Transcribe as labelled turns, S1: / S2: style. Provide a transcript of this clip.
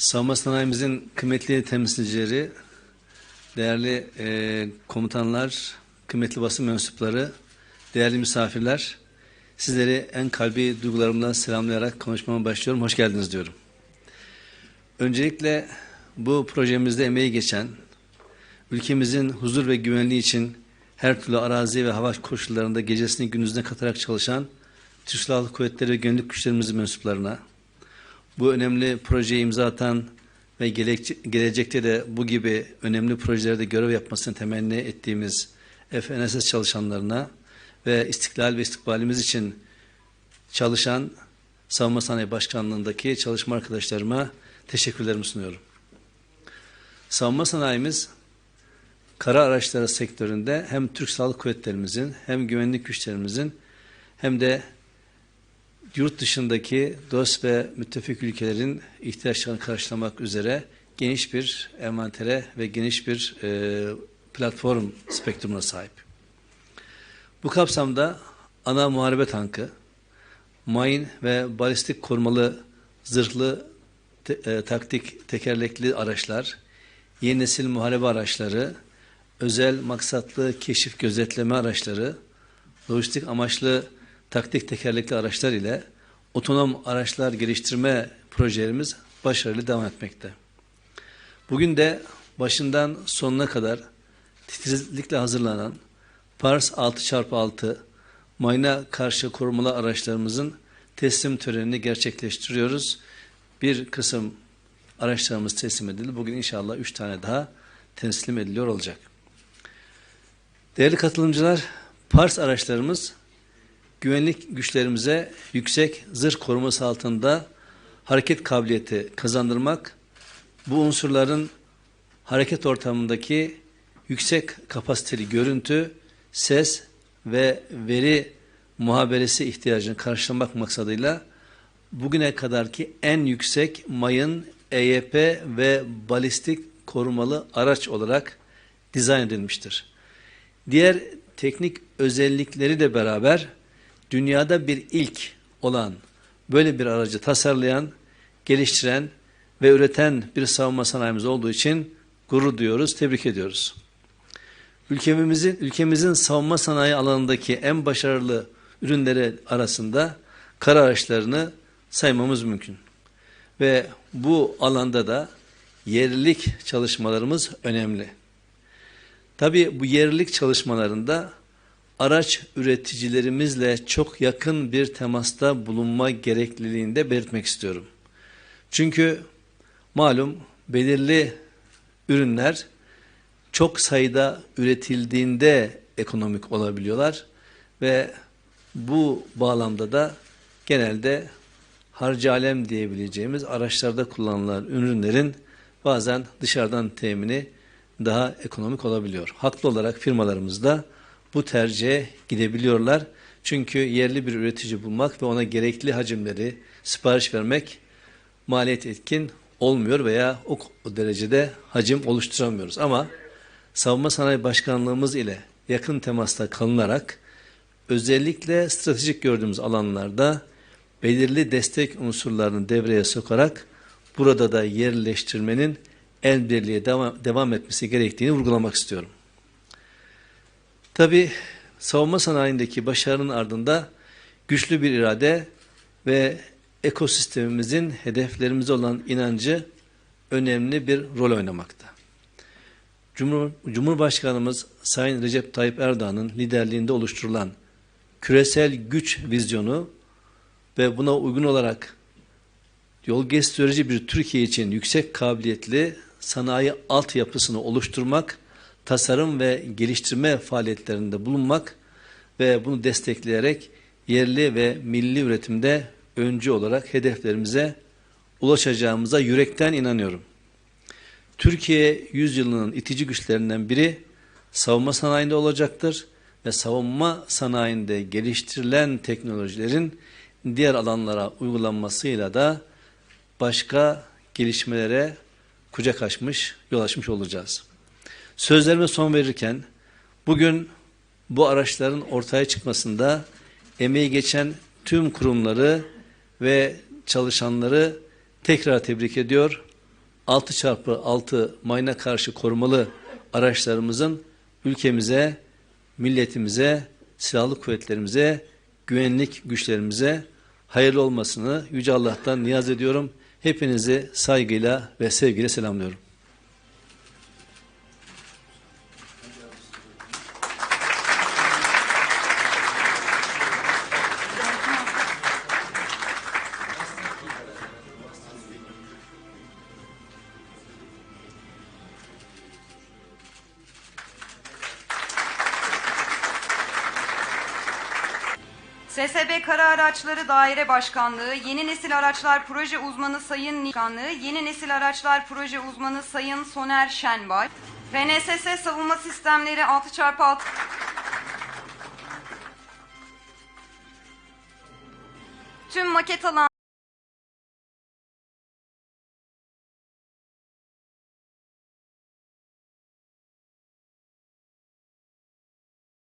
S1: Savunma sanayimizin kıymetli temsilcileri, değerli e, komutanlar, kıymetli basın mensupları, değerli misafirler, sizleri en kalbi duygularımla selamlayarak konuşmama başlıyorum. Hoş geldiniz diyorum. Öncelikle bu projemizde emeği geçen, ülkemizin huzur ve güvenliği için her türlü arazi ve hava koşullarında gecesini gündüzüne katarak çalışan Türk Silahlı Kuvvetleri ve Gönüllük Güçlerimizin mensuplarına, bu önemli projeye imza ve gelecekte de bu gibi önemli projelerde görev yapmasını temenni ettiğimiz FNSS çalışanlarına ve istiklal ve istikbalimiz için çalışan Savunma Sanayi Başkanlığındaki çalışma arkadaşlarıma teşekkürlerimi sunuyorum. Savunma sanayimiz kara araçları sektöründe hem Türk Silahlı Kuvvetlerimizin hem güvenlik güçlerimizin hem de yurt dışındaki dost ve müttefik ülkelerin ihtiyaçlarını karşılamak üzere geniş bir envantere ve geniş bir e, platform spektrumuna sahip. Bu kapsamda ana muharebe tankı, mayın ve balistik korumalı zırhlı te, e, taktik tekerlekli araçlar, yeni nesil muharebe araçları, özel maksatlı keşif gözetleme araçları, lojistik amaçlı taktik tekerlekli araçlar ile otonom araçlar geliştirme projelerimiz başarılı devam etmekte. Bugün de başından sonuna kadar titizlikle hazırlanan Pars 6x6 mayına karşı korumalı araçlarımızın teslim törenini gerçekleştiriyoruz. Bir kısım araçlarımız teslim edildi. Bugün inşallah üç tane daha teslim ediliyor olacak. Değerli katılımcılar, Pars araçlarımız güvenlik güçlerimize yüksek zırh koruması altında hareket kabiliyeti kazandırmak, bu unsurların hareket ortamındaki yüksek kapasiteli görüntü, ses ve veri muhaberesi ihtiyacını karşılamak maksadıyla bugüne kadarki en yüksek mayın, EYP ve balistik korumalı araç olarak dizayn edilmiştir. Diğer teknik özellikleri de beraber dünyada bir ilk olan böyle bir aracı tasarlayan, geliştiren ve üreten bir savunma sanayimiz olduğu için gurur duyuyoruz, tebrik ediyoruz. Ülkemizin, ülkemizin savunma sanayi alanındaki en başarılı ürünleri arasında kara araçlarını saymamız mümkün. Ve bu alanda da yerlilik çalışmalarımız önemli. Tabii bu yerlilik çalışmalarında araç üreticilerimizle çok yakın bir temasta bulunma gerekliliğinde belirtmek istiyorum. Çünkü malum belirli ürünler çok sayıda üretildiğinde ekonomik olabiliyorlar ve bu bağlamda da genelde harcı alem diyebileceğimiz araçlarda kullanılan ürünlerin bazen dışarıdan temini daha ekonomik olabiliyor. Haklı olarak firmalarımızda bu tercihe gidebiliyorlar. Çünkü yerli bir üretici bulmak ve ona gerekli hacimleri sipariş vermek maliyet etkin olmuyor veya o derecede hacim oluşturamıyoruz. Ama Savunma Sanayi Başkanlığımız ile yakın temasta kalınarak özellikle stratejik gördüğümüz alanlarda belirli destek unsurlarını devreye sokarak burada da yerleştirmenin el birliğe devam, devam etmesi gerektiğini vurgulamak istiyorum. Tabi savunma sanayindeki başarının ardında güçlü bir irade ve ekosistemimizin hedeflerimize olan inancı önemli bir rol oynamakta. Cumhur, Cumhurbaşkanımız Sayın Recep Tayyip Erdoğan'ın liderliğinde oluşturulan küresel güç vizyonu ve buna uygun olarak yol gösterici bir Türkiye için yüksek kabiliyetli sanayi altyapısını oluşturmak tasarım ve geliştirme faaliyetlerinde bulunmak ve bunu destekleyerek yerli ve milli üretimde öncü olarak hedeflerimize ulaşacağımıza yürekten inanıyorum. Türkiye yüzyılının itici güçlerinden biri savunma sanayinde olacaktır ve savunma sanayinde geliştirilen teknolojilerin diğer alanlara uygulanmasıyla da başka gelişmelere kucak açmış, yol açmış olacağız. Sözlerime son verirken bugün bu araçların ortaya çıkmasında emeği geçen tüm kurumları ve çalışanları tekrar tebrik ediyor. 6x6 mayına karşı korumalı araçlarımızın ülkemize, milletimize, silahlı kuvvetlerimize, güvenlik güçlerimize hayırlı olmasını Yüce Allah'tan niyaz ediyorum. Hepinizi saygıyla ve sevgiyle selamlıyorum.
S2: SSB Kara Araçları Daire Başkanlığı, Yeni Nesil Araçlar Proje Uzmanı Sayın Nikanlığı, Yeni Nesil Araçlar Proje Uzmanı Sayın Soner Şenbay, RNSS Savunma Sistemleri 6x6 Tüm maket alan